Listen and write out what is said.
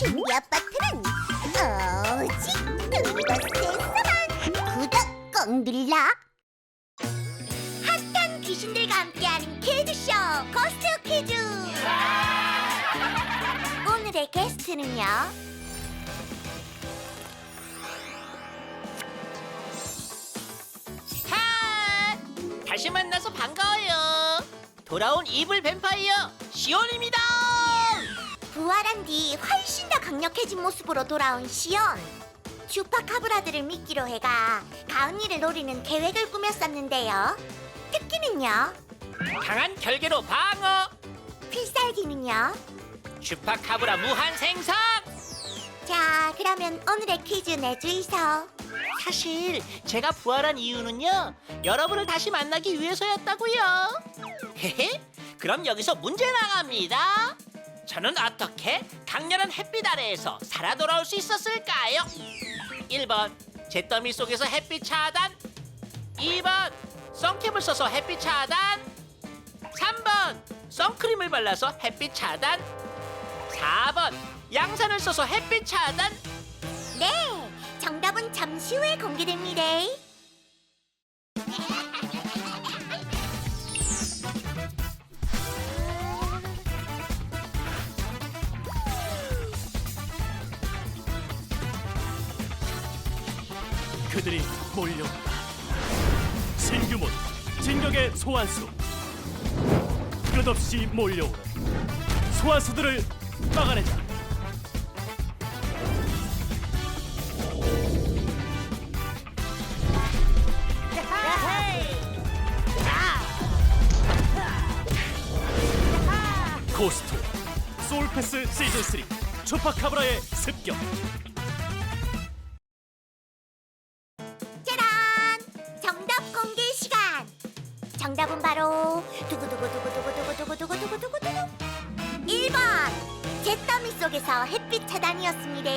신비 아파트는 오직 그곳에서만 구독 꼭 눌러 핫한 귀신들과 함께하는 퀴즈쇼 고스트 퀴즈 오늘의 게스트는요 하! 다시 만나서 반가워요. 돌아온 이블 뱀파이어 시온입니다. 강력해진 모습으로 돌아온 시온 슈퍼카브라들을 믿기로 해가 가은이를 노리는 계획을 꾸몄었는데요 특기는요 강한 결계로 방어. 필살기는요 슈퍼카브라 무한 생성. 자 그러면 오늘의 퀴즈 내주이소 사실 제가 부활한 이유는요. 여러분을 다시 만나기 위해서였다고요. 헤헤. 그럼 여기서 문제 나갑니다. 저는 어떻게 강렬한 햇빛 아래에서 살아 돌아올 수 있었을까요? 1번 잿더미 속에서 햇빛 차단. 2번 선캡을 써서 햇빛 차단. 3번 선크림을 발라서 햇빛 차단. 4번 양산을 써서 햇빛 차단. 네 정답은 잠시 후에 공개됩니다 그들이 몰려온다. 신규문 진격의 소환수 끝없이 몰려오는 소환수들을 막아내자. 고스트 소울패스 시즌 3 초파카브라의 습격 정답은 바로 두구두구두구두구두구두구두구두구두구. 1번 잿더미 속에서 햇빛 차단이었습니다